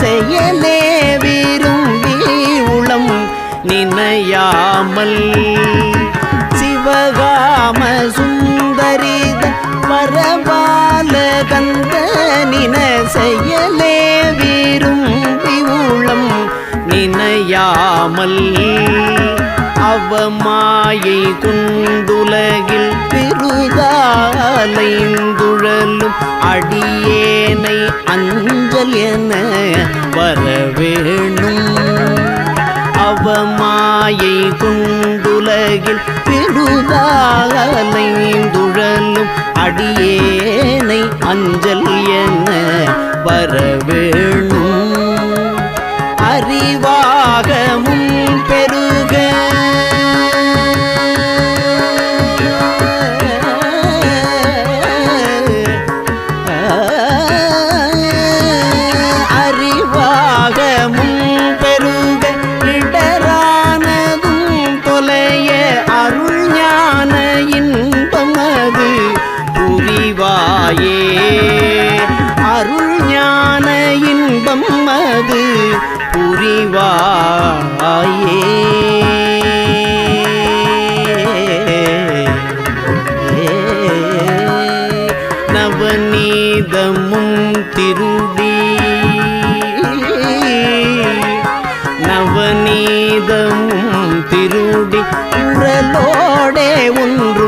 செயலே விரும்பி உளம் நினையாமல். சிவகாம சுந்தரிதன் பரபால கந்தனின செயலே விரும்பி உளம் நினையாமல். அவமாயை குண்டுலகில் பெருதாலைந்துழலும் அடியேனை அஞ்சல் என வரவேணும்? அவமாயை குண்டுலகில் பெருதாலைந்துழலும் அடியேனை அஞ்சல் என வரவேணும்? தாயே. அருள் ஞான இன்பம் அது புரிவாயே. நவநீதமும் திருடி. நவநீதமும் திருடி. குரலோடே ஒன்று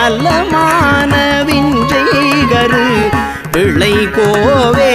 நலமான விஞ்சைகரு இளை கோவே.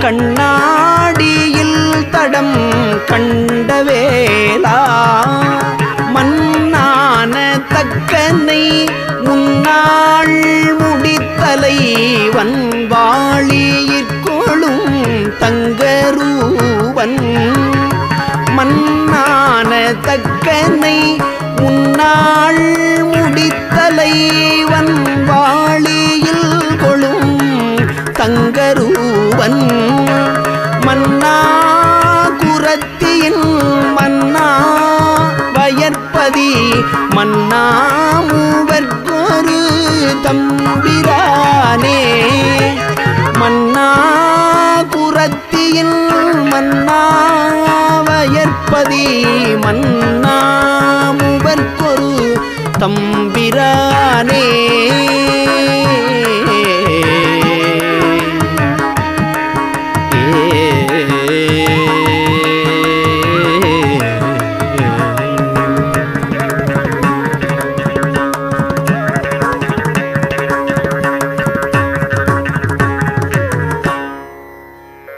கண்ணாடியில் தடம் கண்டவேலா மண்ணான தக்கனை முன்னாள் முடித்தலை வன்வாளியிற்கொளும் தங்கரூவன். மண்ணான தக்கனை முன்னாள் குரத்தியின் மன்னாவயற்பதி வயற்பதி தம்பிரானே.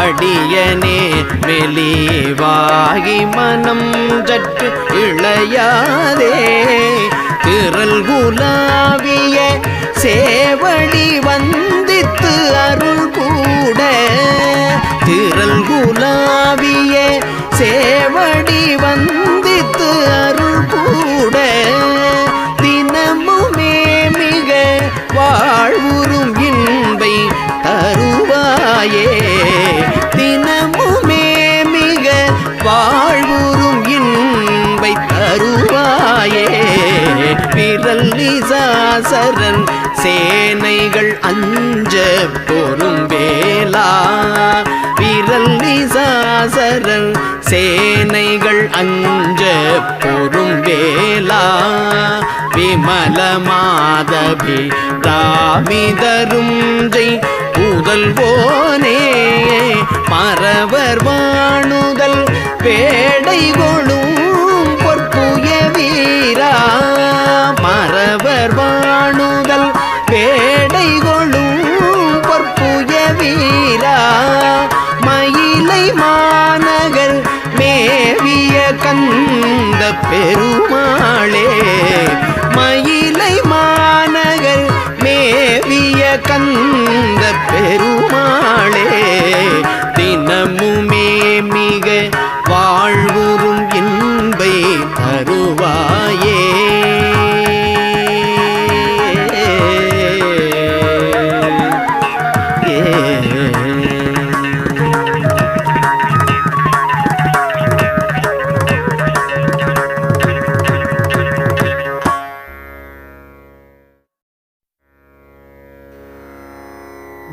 அடியனே மெலிவாகி மனம் சற்று இளையாதே. திரள் குலாவிய சேவடி வந்தித்து அருள் கூட. திரள் குலாவிய சேவடி வந்தித்து அருள் கூட. தினமுமே மிக வாழ்வுறும் இன்பை தருவாயே. நிசாசரன் சேனைகள் அஞ்ச பொறும் வேலா விரல் நிசாசரன். சேனைகள் அஞ்ச பொறும் வேலா விமல மாதவி ராமிதரும் ஜெய் புதல்வோனே மறவர் வாணுதல் பேடை கொழும் மாநகர் மேவிய கந்த பெருமாளே. மயிலை மாநகர் மேவிய கந்த பெருமாளே.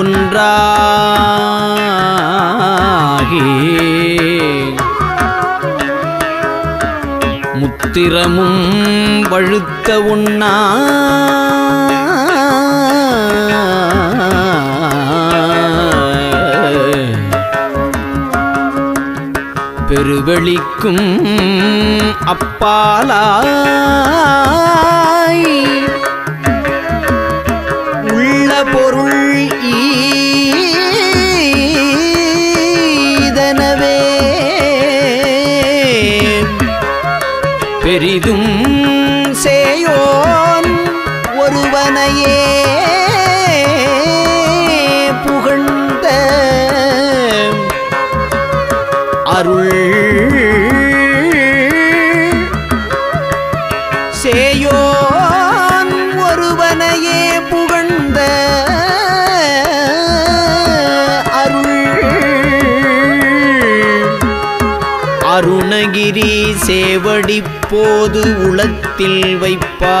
ஒன்றாகி முத்திரமும் வழுத்த உண்ணா. பெருவெளிக்கும் அப்பாலாய். பெரிதும் சேயோன் ஒருவனையே புகழ்ந்த அருள். சேயோன் ஒருவனையே புகழ்ந்த அருள். அருணகிரி சேவ அடிப்போது உளத்தில் வைப்பார்.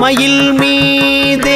மயில் மீதே